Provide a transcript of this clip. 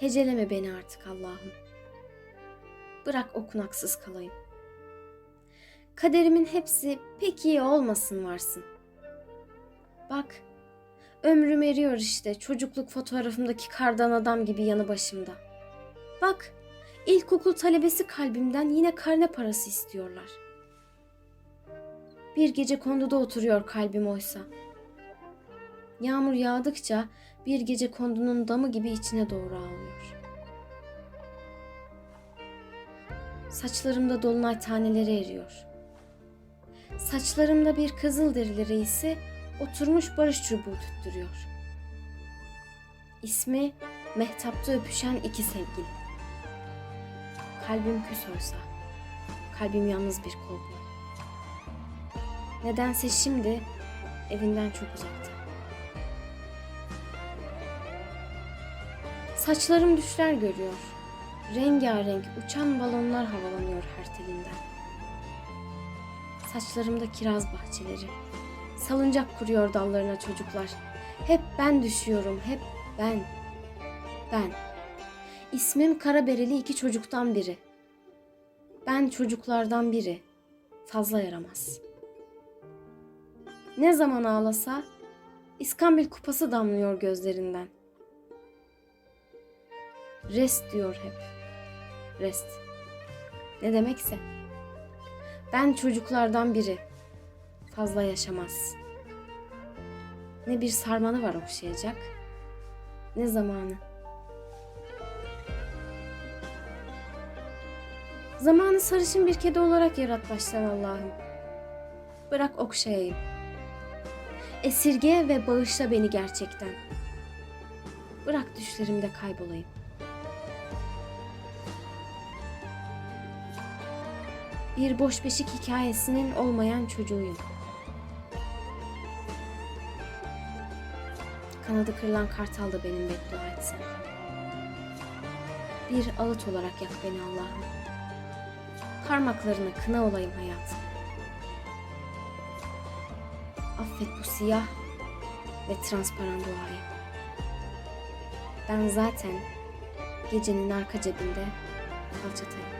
Heceleme beni artık Allah'ım. Bırak okunaksız kalayım. Kaderimin hepsi pek iyi olmasın varsın. Bak, ömrüm eriyor işte çocukluk fotoğrafımdaki kardan adam gibi yanı başımda. Bak, ilkokul talebesi kalbimden yine karne parası istiyorlar. Bir gece konduda oturuyor kalbim oysa. Yağmur yağdıkça bir gece kondunun damı gibi içine doğru ağlıyor. Saçlarımda dolunay taneleri eriyor. Saçlarımda bir kızılderili reisi oturmuş barış çubuğu tüttürüyor. İsmi Mehtap'ta öpüşen iki sevgili. Kalbim küs oysa, kalbim yalnız bir kolpa. Nedense şimdi evinden çok uzakta. Saçlarım düşler görüyor. Rengarenk uçan balonlar havalanıyor her telinden. Saçlarımda kiraz bahçeleri. Salıncak kuruyor dallarına çocuklar. Hep ben düşüyorum, hep ben. Ben. İsmim kara bereli iki çocuktan biri. Ben çocuklardan biri. Fazla yaramaz. Ne zaman ağlasa İskambil kupası damlıyor gözlerinden. Rest diyor hep. Rest. Ne demekse. Ben çocuklardan biri. Fazla yaşamaz. Ne bir sarmanı var okşayacak, ne zamanı. Zamanı sarışın bir kedi olarak yarat baştan Allah'ım. Bırak okşayayım. Esirge ve bağışla beni gerçekten. Bırak düşlerimde kaybolayım. Bir boş beşik hikayesinin olmayan çocuğuyum. Kanadı kırılan kartal da benim beddua etsen. Bir ağıt olarak yak beni Allah'ım. Parmaklarına kına olayım hayatım. Affet bu siyah ve transparan duayı. Ben zaten gecenin arka cebinde falçatayım.